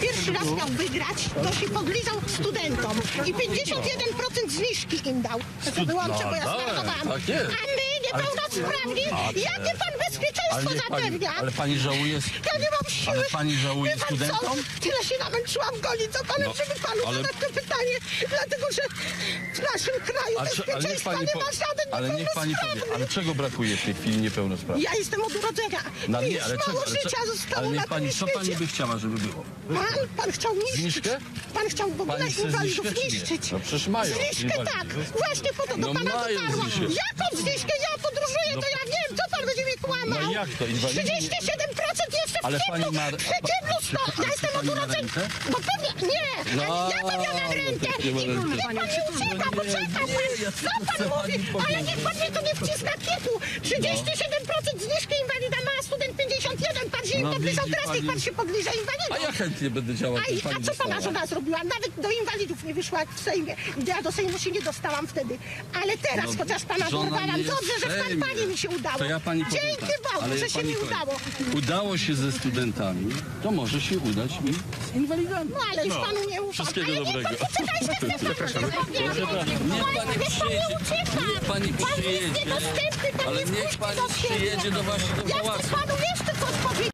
pierwszy raz miał wygrać, to się podlizał studentom i 51% zniżki im dał. Wyłączę, bo ja No, startowałam. tak jest. A my, niepełnosprawni, jakie pan bezpieczeństwo Ale niech pani, zapewnia? ale pani żałuje... Ja nie mam siły. Ale pani żałuje Wie pan co? studentom? Tyle się namęczyłam gonić za panem, No, żeby panu ale- zadać to pytanie, dlatego że w naszym kraju ale bezpieczeństwa nie po, ma żaden ale niech pani powie, ale czego brakuje w tej chwili niepełnosprawnym? Ja jestem od urodzenia. No, nie, ale mało Ale, życia co- zostało ale na niech pani, co pani by chciała, żeby było? Pan, pan chciał niszczyć. Zniżkę? Pan chciał w ogóle inwalidów niszczyć. No przecież mają Zniżkę tak. Właśnie po to do No pana dotarłam. Jaką zniżkę? Jak to? Inwalidzi nie- 37% jeszcze w Ale kiblu. pani ma- a- Ja jestem od urodzenia. No pewnie, nie. No, Ale ja to miałam no rentę. to nie niech pan nie ucieka, nie, poczeka nie, pan. Co pan mówi? Ale niech pan mnie tu nie wciska kitu. 37% zniżki inwalida ma, a student 51. Pan się im No podliżał, widzi teraz niech pani. pan się podliża inwalidom. A ja chętnie będę działał, A, pani a co pana żona zrobiła? Nawet do inwalidów nie wyszła jak w Sejmie. Ja do Sejmu się nie dostałam wtedy. Ale teraz, No, chociaż pana żona dorwałam, jest dobrze, że w Sejmie. kampanii mi się udało. To ja pani powiem Dzięki tak, Bogu, ale że ja się pani mi powiem. udało. Udało się ze studentami, to może się udać i z inwalidami. No ale już panu nie ufam. Wszystkiego ale dobrego. Niech pan poczekaj, pan. Niech Niech pani przyjedzie. ucieka. Niech pani Pan jest przyjedzie. niedostępny, pan Ale nie niech pani do siebie. przyjedzie do do Ja pałacu. chcę panu jeszcze coś powiedzieć.